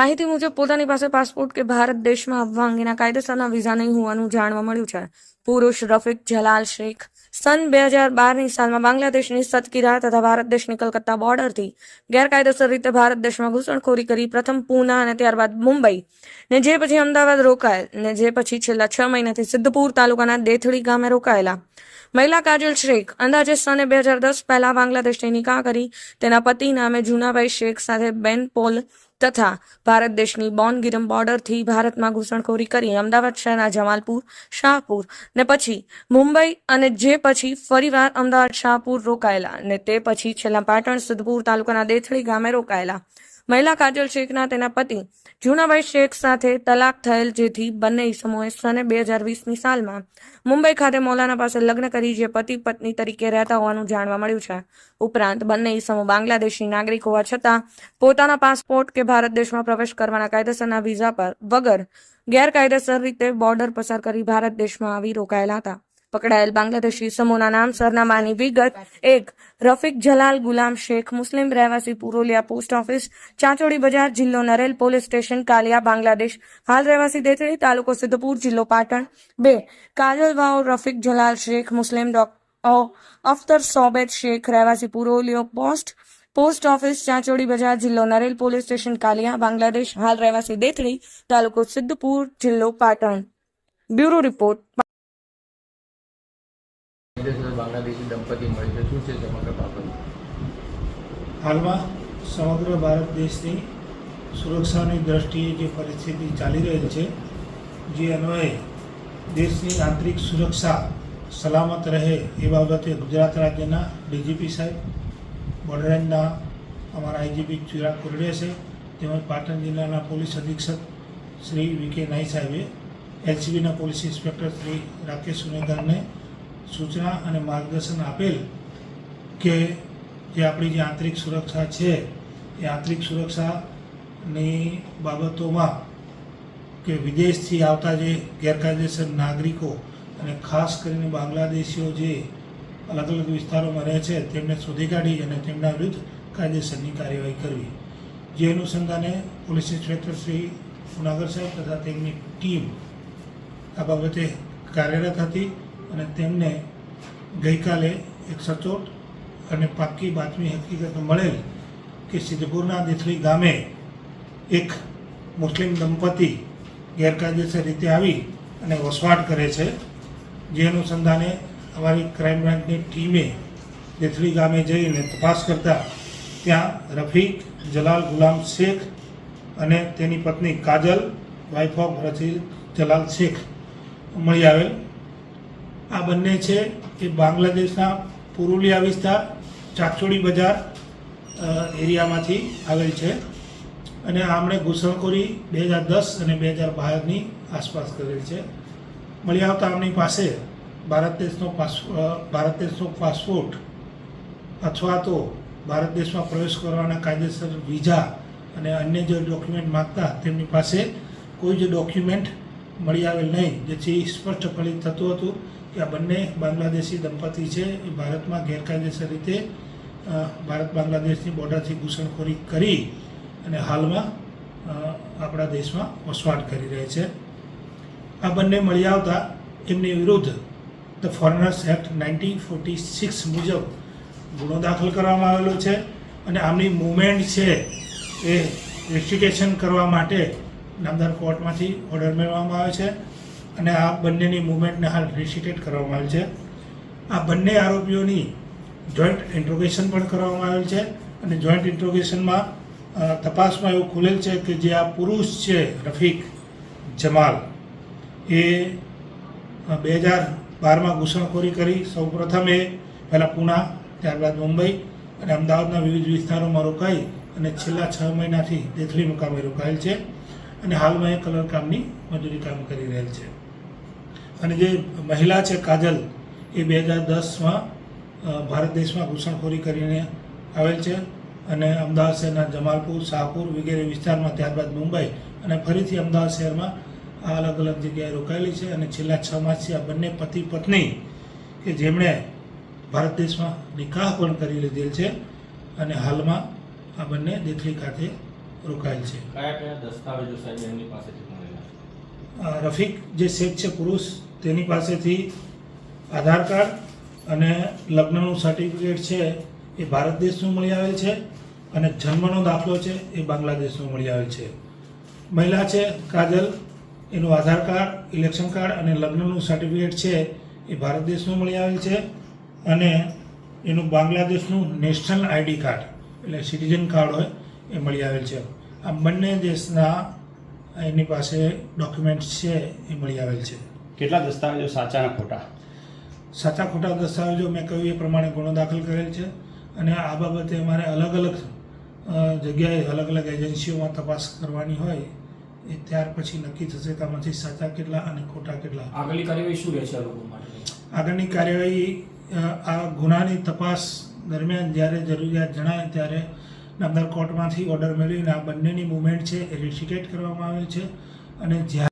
માહિતી મુજબ, પોતાની પાસે પાસપોર્ટ કે ભારત દેશમાં આવવા અંગેના કાયદેસરના વિઝા નહીં હોવાનું જાણવા મળ્યું છે. પુરુષ રફીક જલાલ શેખ સન બે હજાર બારની સાલમાં બાંગ્લાદેશની સતકીરા તથા ભારત દેશની કલકત્તા બોર્ડરથી ગેરકાયદેસર રીતે ભારત દેશમાં ઘૂસણખોરી કરી પ્રથમ પૂના અને ત્યારબાદ મુંબઈ. ને જે પછી અમદાવાદ રોકાયેલ, ને જે પછી છેલ્લા છ મહિનાથી સિદ્ધપુર તાલુકાના દેથડી ગામે રોકાયેલા. મહિલા કાજલ શેખ અંદાજે સને બે હજાર દસ પહેલા બાંગ્લાદેશની નિકાહ કરી. તેના પતિ નામે જુનાભાઈ શેખ સાથે બેન પોલ તથા ભારત દેશની બોનગીરમ બોર્ડરથી ભારતમાં ઘૂસણખોરી કરી અમદાવાદ શહેરના જમાલપુર, શાહપુર ને પછી મુંબઈ અને જે પછી ફરીવાર અમદાવાદ, શાહપુર રોકાયેલા ને તે પછી છેલ્લા પાટણ સિદ્ધપુર તાલુકાના દેથળી ગામે રોકાયેલા. મહિલા કાજલ શેખના તેના પતિ જુનાભાઈ શેખ સાથે તલાક થયેલ જેથી બંને ઇસમોએ સને બે હજાર વીસની સાલમાં મુંબઈ ખાતે મૌલાના પાસે લગ્ન કરી, જે પતિ પત્ની તરીકે રહેતા હોવાનું જાણવા મળ્યું છે. ઉપરાંત બંને ઇસમો બાંગ્લાદેશી નાગરિક હોવા છતાં પોતાના પાસપોર્ટ કે ભારત દેશમાં પ્રવેશ કરવાના કાયદેસરના વિઝા પર વગર ગેરકાયદેસર રીતે બોર્ડર પસાર કરી ભારત દેશમાં આવી રોકાયેલા હતા. પકડાયેલ બાંગ્લાદેશી સમૂહના નામ, સરનામાની વિગત એક, રફીક જલાલ ગુલામ શેખ, મુસ્લિમ રહેવાસી પુરોલિયા પોસ્ટ ઓફિસ, ચાંચોડી બજાર જિલ્લો નરેલ પોલીસ સ્ટેશન, કાલિયા, બાંગ્લાદેશ. હાલ રહેવાસી દેથળી તાલુકો સિદ્ધપુર જિલ્લો પાટણ. બે, કાજલ વાવ, રફીક જલાલ શેખ, મુસ્લિમ ડોક અફતર સોબેત શેખ, રહેવાસી Puroliyo post post office, Chanchodi બજાર જિલ્લો નરેલ પોલીસ સ્ટેશન, કાલિયા, બાંગ્લાદેશ. હાલ રહેવાસી દેથળી તાલુકો સિદ્ધપુર જિલ્લો પાટણ. Bureau report. બાંગ્લાદેશી દંપતી મળી છે. શું છે સમગ્ર બાબત? હાલમાં સમગ્ર ભારત દેશની સુરક્ષાની દ્રષ્ટિએ જે પરિસ્થિતિ ચાલી રહેલ છે, જે અન્વયે દેશની આંતરિક સુરક્ષા સલામત રહે એ બાબતે ગુજરાત રાજ્યના ડીજીપી સાહેબ બોર્ડર રેન્જના અમારા આઈજીપી ચિરાગ કુરડે છે, તેમજ પાટણ જિલ્લાના પોલીસ અધિક્ષક શ્રી વી કે નાઈ સાહેબે એલસીબીના પોલીસ ઇન્સ્પેક્ટર શ્રી રાકેશ સુનેગરને સૂચના અને માર્ગદર્શન આપેલ કે જે આપણી જે આંતરિક સુરક્ષા છે, એ આંતરિક સુરક્ષાની બાબતોમાં કે વિદેશથી આવતા જે ગેરકાયદેસર નાગરિકો અને ખાસ કરીને બાંગ્લાદેશીઓ જે અલગ અલગ વિસ્તારોમાં રહે છે, તેમને શોધી કાઢી અને તેમના વિરુદ્ધ કાયદેસરની કાર્યવાહી કરવી. જે અનુસંધાને પોલીસ ઇન્સ્પેક્ટર શ્રી સુનાગર સાહેબ તથા તેમની ટીમ આ બાબતે કાર્યરત હતી. અને તેમને ગઈકાલે એક સચોટ અને પાક્કી બાતમી હકીકત મળેલ કે સિદ્ધપુરના દેથળી ગામે એક મુસ્લિમ દંપતી ગેરકાયદેસર રીતે આવી અને વસવાટ કરે છે. જે અનુસંધાને અમારી ક્રાઇમ બ્રાન્ચની ટીમે દેથળી ગામે જઈને તપાસ કરતા ત્યાં રફીક જલાલ ગુલામ શેખ અને તેની પત્ની કાજલ વાઇફ ઓફ રફીક જલાલ શેખ મળી આવેલ. આ બંને છે એ બાંગ્લાદેશના પુરુલિયા વિસ્તાર ચાચોડી બજાર એરિયામાંથી આવેલ છે અને આમણે ઘૂસણખોરી બે હજાર દસ અને બે હજાર બારની આસપાસ કરેલ છે. મળી આવતા આમની પાસે ભારત દેશનો પાસ ભારત દેશનો પાસપોર્ટ અથવા તો ભારત દેશમાં પ્રવેશ કરવાના કાયદેસર વિઝા અને અન્ય જે ડોક્યુમેન્ટ માગતા તેમની પાસે કોઈ જ ડોક્યુમેન્ટ મળી આવેલ નહીં, જેથી સ્પષ્ટપણે થતું હતું કે આ બંને બાંગ્લાદેશી દંપતી છે. એ ભારતમાં ગેરકાયદેસર રીતે ભારત બાંગ્લાદેશની બોર્ડરથી ઘૂસણખોરી કરી અને હાલમાં આપણા દેશમાં વસવાટ કરી રહે છે. આ બંને મળી આવતા એમની વિરુદ્ધ the foreigners act nineteen forty six મુજબ ગુનો દાખલ કરવામાં આવેલો છે અને આમની મુવમેન્ટ છે એ રિસ્ટ્રિકેશન કરવા માટે નામદાર કોર્ટમાંથી ઓર્ડર મેળવવામાં આવે છે. અને આ બંનેની મુવમેન્ટને હાલ રિસિટેટ કરવામાં આવેલ છે. આ બંને આરોપીઓની જોઈન્ટ ઇન્ટ્રોગેશન પણ કરવામાં આવેલ છે અને જોઈન્ટ ઇન્ટ્રોગેશનમાં તપાસમાં એવું ખુલેલ છે કે જે આ પુરુષ છે, રફીક જમાલ, એ બે હજાર બારમાં ઘૂસણખોરી કરી. સૌપ્રથમ એ પહેલાં પૂના, ત્યારબાદ મુંબઈ અને અમદાવાદના વિવિધ વિસ્તારોમાં રોકાઈ અને છેલ્લા છ મહિનાથી દેથલી મુકામે રોકાયેલ છે. અને હાલમાં એ કલર કામની મજૂરી કામ કરી રહેલ છે. અને જે મહિલા છે કાજલ, એ બે હજાર દસમાં ભારત દેશમાં ઘૂસણખોરી કરીને આવેલ છે અને અમદાવાદ શહેરના જમાલપુર, શાહપુર વગેરે વિસ્તારમાં ત્યારબાદ મુંબઈ અને ફરીથી અમદાવાદ શહેરમાં આ અલગ અલગ જગ્યાએ રોકાયેલી છે અને છેલ્લા છ માસથી આ બંને પતિ પત્ની કે જેમણે ભારત દેશમાં નિકાહ પણ કરી લીધેલ છે અને હાલમાં આ બંને દેખલી ખાતે રોકાયેલ છે. કયા કયા દસ્તાવેજો સાહેબ એમની પાસેથી મળેલા રફીક જે શેખ છે પુરુષ તેની પાસેથી આધાર કાર્ડ અને લગ્નનું સર્ટિફિકેટ છે એ ભારત દેશનું મળી આવેલ છે અને જન્મનો દાખલો છે એ બાંગ્લાદેશનો મળી આવેલ છે. મહિલા છે કાજલ એનું આધાર કાર્ડ ઇલેક્શન કાર્ડ અને લગ્નનું સર્ટિફિકેટ છે એ ભારત દેશનું મળી આવેલ છે અને એનું બાંગ્લાદેશનું નેશનલ આઈડી કાર્ડ એટલે સિટીઝન કાર્ડ હોય એ મળી આવેલ છે. આ બંને દેશના એની પાસે ડોક્યુમેન્ટ્સ છે એ મળી આવેલ છે. કેટલા દસ્તાવેજો સાચા અને ખોટા? સાચા ખોટા દસ્તાવેજો મેં કહ્યું એ પ્રમાણે ગુનો દાખલ કરેલ છે અને આ બાબતે અમારે અલગ અલગ જગ્યાએ અલગ અલગ એજન્સીઓમાં તપાસ કરવાની હોય એ ત્યાર પછી નક્કી થશે કે આમાંથી સાચા કેટલા અને ખોટા કેટલા. આગળની કાર્યવાહી શું રહેશે આ લોકો માટે? આગળની કાર્યવાહી આ ગુનાની તપાસ દરમિયાન જ્યારે જરૂરિયાત જણાય ત્યારે નામદાર કોર્ટમાંથી ઓર્ડર મેળવીને આ બંનેની મુવમેન્ટ છે એ રિસિકેટ કરવામાં આવેલ છે. અને જ્યારે